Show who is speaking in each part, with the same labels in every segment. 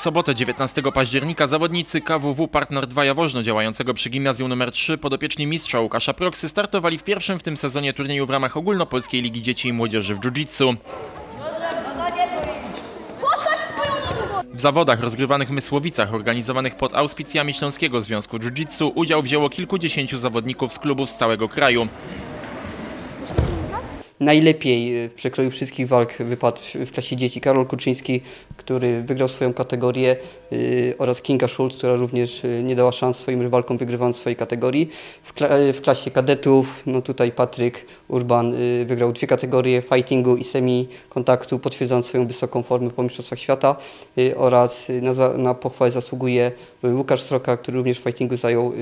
Speaker 1: W sobotę 19 października zawodnicy KWW Partner 2 Jaworzno działającego przy gimnazjum nr 3 podopieczni mistrza Łukasza Proksy startowali w pierwszym w tym sezonie turnieju w ramach ogólnopolskiej Ligi Dzieci i Młodzieży w Jiu-Jitsu. W zawodach rozgrywanych w Mysłowicach, organizowanych pod auspicjami Śląskiego Związku Jiu-Jitsu, udział wzięło kilkudziesięciu zawodników z klubów z całego kraju.
Speaker 2: Najlepiej w przekroju wszystkich walk wypadł w klasie dzieci Karol Kuczyński, który wygrał swoją kategorię yy, oraz Kinga Schulz, która również yy, nie dała szans swoim rywalkom wygrywając swojej kategorii. W, kla w klasie kadetów, no tutaj Patryk Urban wygrał dwie kategorie fightingu i semi kontaktu, potwierdzając swoją wysoką formę po Mistrzostwach Świata oraz na, na pochwałę zasługuje Łukasz Sroka, który również w fightingu zajął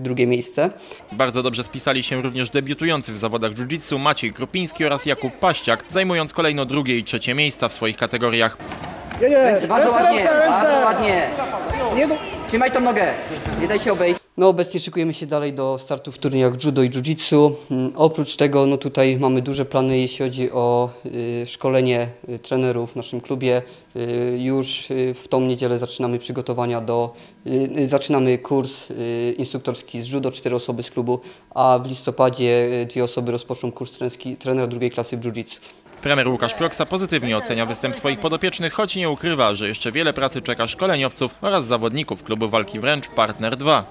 Speaker 2: drugie miejsce.
Speaker 1: Bardzo dobrze spisali się również debiutujący w zawodach jiu-jitsu Maciej Krupiński oraz Jakub Paściak, zajmując kolejno drugie i trzecie miejsca w swoich kategoriach.
Speaker 3: Ręce, bardzo
Speaker 4: Ręce,
Speaker 3: ładnie,
Speaker 4: ręce, ręce.
Speaker 3: bardzo ładnie.
Speaker 4: Nie, do-
Speaker 3: Trzymaj tą nogę, nie daj się obejść.
Speaker 2: No obecnie szykujemy się dalej do startu w turniejach judo i jiu-jitsu. Mm, Oprócz tego no tutaj mamy duże plany jeśli chodzi o y, szkolenie y, trenerów w naszym klubie. Y, już y, w tą niedzielę zaczynamy przygotowania do, y, zaczynamy kurs y, instruktorski z judo, cztery osoby z klubu, a w listopadzie dwie osoby rozpoczną kurs trenerski, trenera drugiej klasy w jiu-jitsu.
Speaker 1: Trener Łukasz Proksa pozytywnie ocenia występ swoich podopiecznych, choć nie ukrywa, że jeszcze wiele pracy czeka szkoleniowców oraz zawodników klubu walki wręcz Partner 2.